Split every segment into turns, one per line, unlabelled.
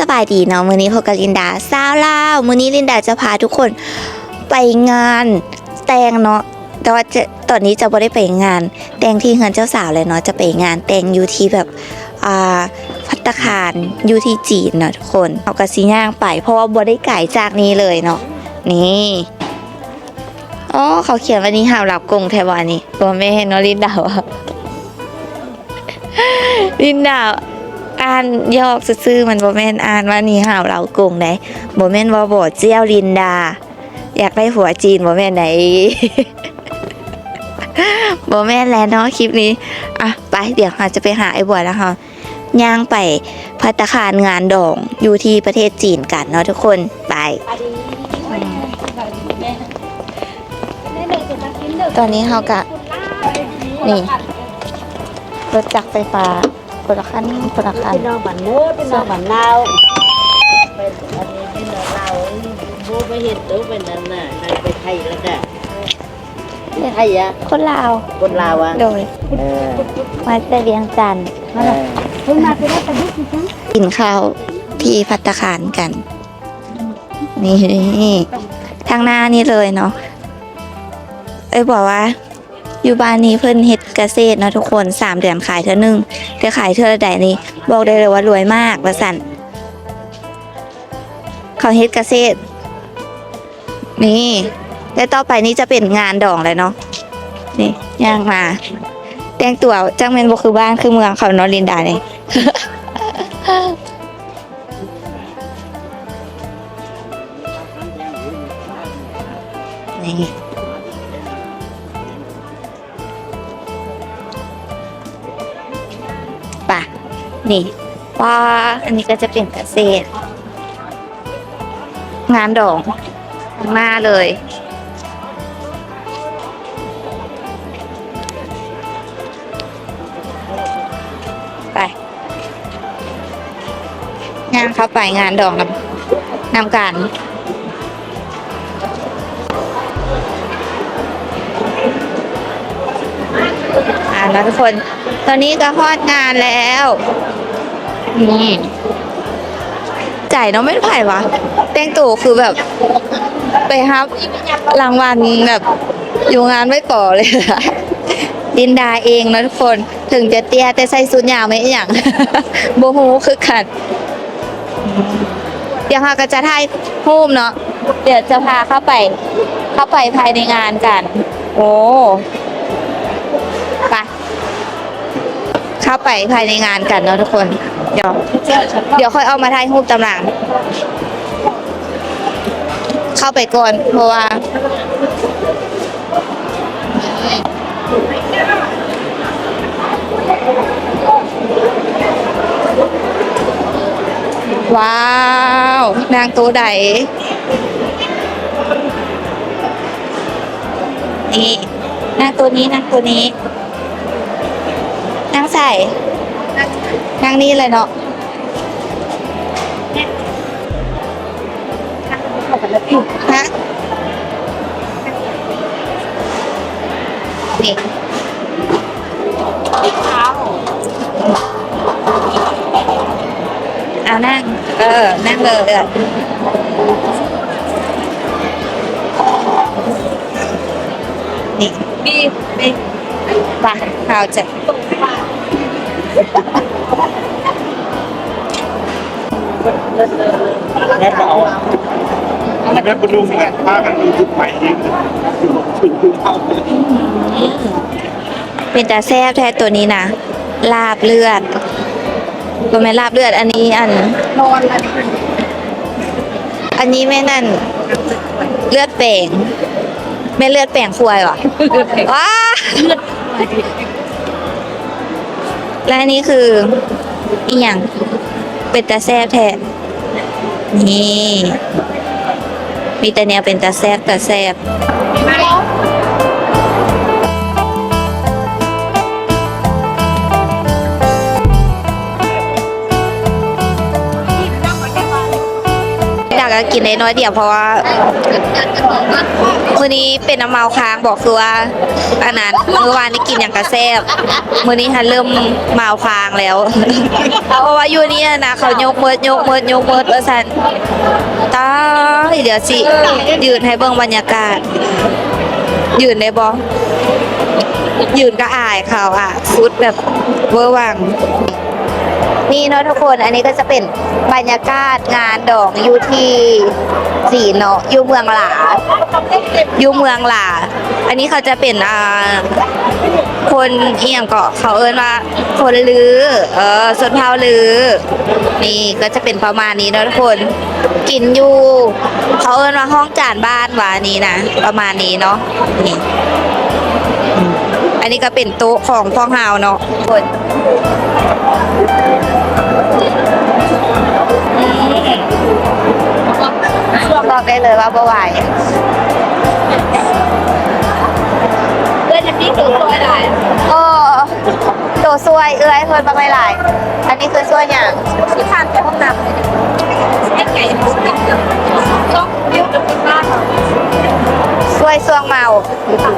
สบายดีเนาะมื้อนี้พบกับลินดาสาวลามื้อนี้ลินดาจะพาทุกคนไปงานแต่งเนาะแต่ว่าจะตอนนี้จะบ่ได้ไปงาน แต่งที่เฮือนเจ้าสาวเลยเนาะจะไปงานแต่งอยู่ที่แบบอ่าพัตคารอยู่ที่จีนเนาะทุกคนเอากระสีย่างไป เพราะว่าบ่ได้ไก่จากนี้เลยเนาะนี่อ๋อเขาเขียนวันนี้หาวหลับกงแทวานี่บ่แม่นเนาะลินดาว่าลินดา อ่านยอกซื่อๆมันบ่แม่นอ่านว่านี่หาวเหลากงได้บ่แม่นว่าบ่เจียวลินดา อยากได้ผัวจีนบ่แม่นไหนบ่แม่นแล้วเนาะคลิปนี้อะไปเดี๋ยวเราจะไปหาไอ้บัวแล้วค่ะย่างไปพัตคารงานดองอยู่ที่ประเทศจีนกันเนาะทุกคนไปตอนนี้เขากะนี่รถจักรไฟฟ้า คนละคันคนละคัน
พี่น้องบ้านโน้ตพี่น้องบ้านนาวเป็นอันนี้พี่น้องเราโบไปเห็นตัวเป็นนั่นน่ะนายไปไทยแล้วก็ไม่ไทยอะ
คนลาว
คนลาวอะ
โดย
เออ
มาจะเวียงจันทร์
เออ
เพิ่งมาไปได้แต่ยุคนี้จัง
กินข้าวที่พัตตาคารกัน นี่ทางหน้านี่เลยเนาะเอ้ยบอกว่า อยู่บ้านนี้เพิ่นเฮ็ดเกษตรเนาะทุกคนสามเดือนขายเท่านึงแต่ขายเท่าใดนี่บอกได้เลยว่ารวยมากว่าสั่นเขาเฮ็ดเกษตร นี่และต่อไปนี้จะเป็นงานดองเลยเนาะนี่ย่างมา แต่งตัวจังเมนบ่คือบ้านคือเมืองเขาเนอลินดานี่นี่ นี่ว่าอันนี้ก็จะเป็นเกษตร งานดองข้างหน้าเลย ไปงานเข้าไปงานดองนำนำกันอ่าแล้วทุกคน ตอนนี้ก็ฮอดงานแล้ว นี่จ่ายน้องไม่ไผ่วะแตงตัวคือแบบ ไปฮับรางวัลแบบอยู่งานไม่ต่อเลยอะดินดาเองนะทุกคนถึงจะเตี้ยแต่ใส่สุดยาวไม่อย่างโบฮูคือขัดเดี๋ยวเราก็จะถ่ายรูปเนาะเดี๋ยวจะพาเข้าไป เข้าไปภายในงานกัน โอ้ไปเข้าไปภายในงานกันเนาะทุกคน เดี๋ยว เดี๋ยวค่อยเอามาถ่ายรูปตำหลัง เข้าไปก่อน เพราะว่า ว้าว นางตัวใดนี่นางตัวนี้นางตัวนี้นั่งใส่ นั่งนี่เลยเนาะฮะนี่เอานั่ง เออ นั่งเลยเออนี่บีบีไปข่าวจะ
แล้วก็เอาแล้วก็ดูแลพากันดูยุคใหม่เองถึงดูเข้าเลย
เป็นตาแซบแท้ตัวนี้นะลาบเลือดก็ไม่ลาบเลือด อันนี้อัน
นอนละนี่
อันนี้แม่นั่น เลือดแป่งไม่เลือดแป่งควายหรอว้าและอันนี้คืออีหยัง เป็นตาแซบแทนนี่ มีแต่แนวเป็นตาแซบตาแซบ กจะกินได้น้อยเดียวเพราะว่ามื้อนี้เป็นน้ำเมาค้างบอกคือว่าอันนั้นเมื่อวานนี้กินอย่างกระแซบมื้อนี้ฮันเริ่มเมาค้างแล้วเพราะว่าอยู่นี่นะเขายกมือยกมือยกมือว่าซั่นตาเดี๋ยวสิยืนให้เบิ่งบรรยากาศ ยืนได้บ่ยืนก็อายเขาอะสุดแบบเวอร์วัง นี่เนาะทุกคนอันนี้ก็จะเป็นบรรยากาศงานดอกอยู่ที่สีเนาะอยู่เมืองหลาอยู่เมืองหลา อันนี้เขาจะเป็นอ่าคนเอียงเกาะเขาเอิ้นว่า คนลือเออสนเผาลือ นี่ก็จะเป็นประมาณนี้เนาะทุกคนกินอยู่ เขาเอิ้นว่าห้องจานบ้านวานี้นะประมาณนี้เนาะนี่ อันนี้ก็เป็นโต๊ะของพ่อเฮาเนาะทุกคนบอกได้เลยว่าบ่ไหวเอื้อยนี่ตัวสวยหลายโอ้ตัวสวยเอื้อยเพิ่นบ่ไม่หลาย อันนี้คือสวยหยังที่ผ่านไปห้องน้ำไอ้ไก่ต้องเดี๋ยวจะเป็นบ้านสวยสวงเมาน่า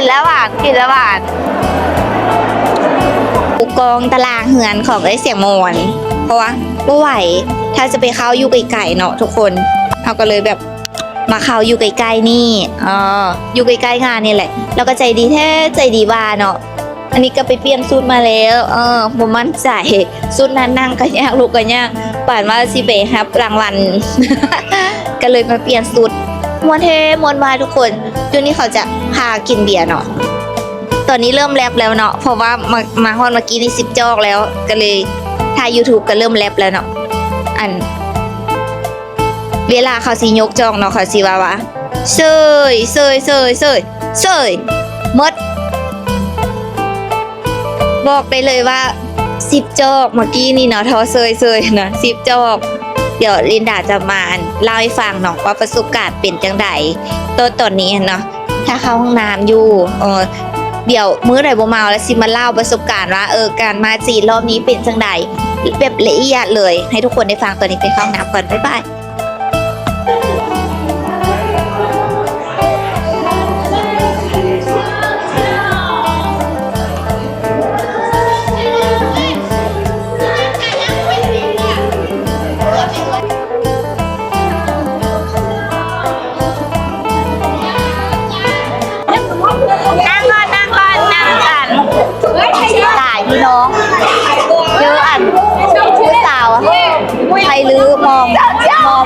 กินแล้วหวานกินแล้วหวานอุกองตารางเหือนของไอ้เสียงมอนเพราะว่าไม่ไหวถ้าจะไปเข้าอยู่ไกลๆเนาะทุกคนเขาก็เลยแบบมาเข้าอยู่ใกล้ๆนี่อ๋ออยู่ใกล้ๆงานนี่แหละ แล้วก็ใจดีแท้ใจดีว่าเนาะอันนี้ก็ไปเปลี่ยนสูตรมาแล้ว เออผมมั่นใจสูตรนั้นนั่งกันยากลูกกันยากป่านว่าสิไปครับรางวัลก็เลยมาเปลี่ยนสูตรมวนเทมวนวายทุกคนจุนี้เขาจะ พากินเบียร์เนาะตอนนี้เริ่มแรปแล้วเนาะเพราะว่ามามาฮอนเมื่อกี้นี่สิบจอกแล้วก็เลยถ่าย YouTube ก็เริ่มแรปแล้วเนาะอัน เวลาเขาสิยกจองเนาะเขาสิว่าว่าเซยเซยเซยเซยเซยมด บอกได้เลยว่าสิบจอกเมื่อกี้นี่เนาะทอเซยเซยนะสิบจอก เดี๋ยวลินดาจะมาเล่าให้ฟังเนาะว่าประสบการณ์เป็นจังไดตัวตอนนี้เนาะ ถ้าเข้าห้องน้ำอยู่เออเดี๋ยวมื้อไหนบ่เมาแล้วสิมาเล่าประสบการณ์ว่าเออการมาจีนรอบนี้เป็นจังไดแบบละเอียดเลย ให้ทุกคนได้ฟังตอนนี้ไปเข้าห้องน้ำก่อนบ๊ายบาย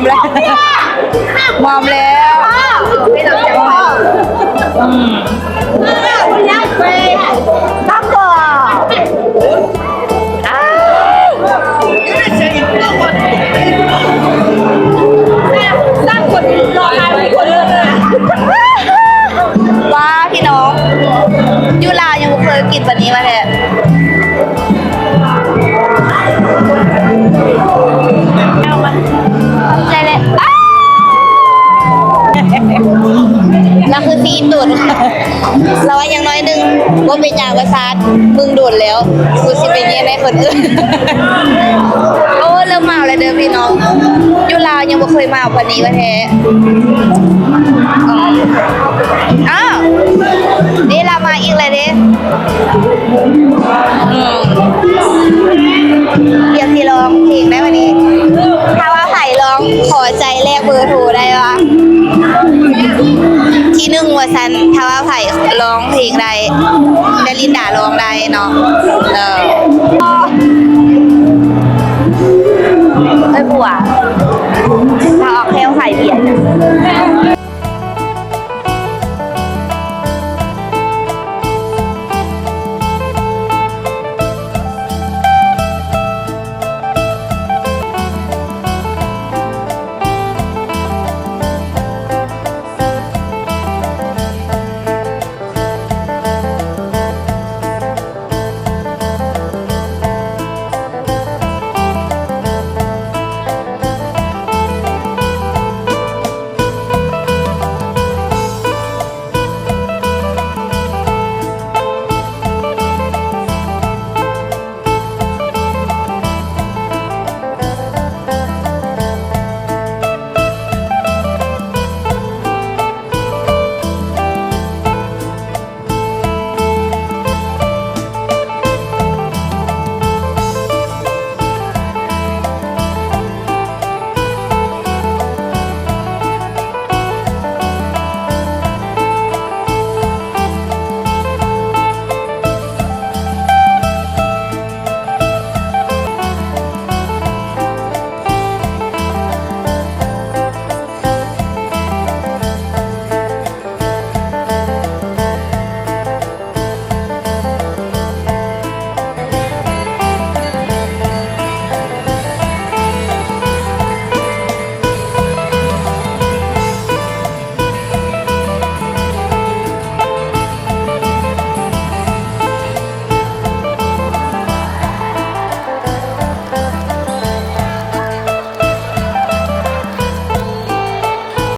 มอมแล้วมอมแล้วอืมตั้ง ว่าเป็นยางประสาทมึงโดดแล้วกูสิเป็นยังไงคนอื่นโอ้เริ่มเมาแล้วเด้อพี่น้องอยูลาวยังบ่เคยมาปานนี้วะแท้อ๋ออ้าวนี่เรามาอีกเลยเด้ ที่หนึ่งว่าซันทว่าไผ่ร้องเพลงใดดารินดาร้องใดเนาะเออไอ้บัวถ้าออกแค่ไผ่เบียด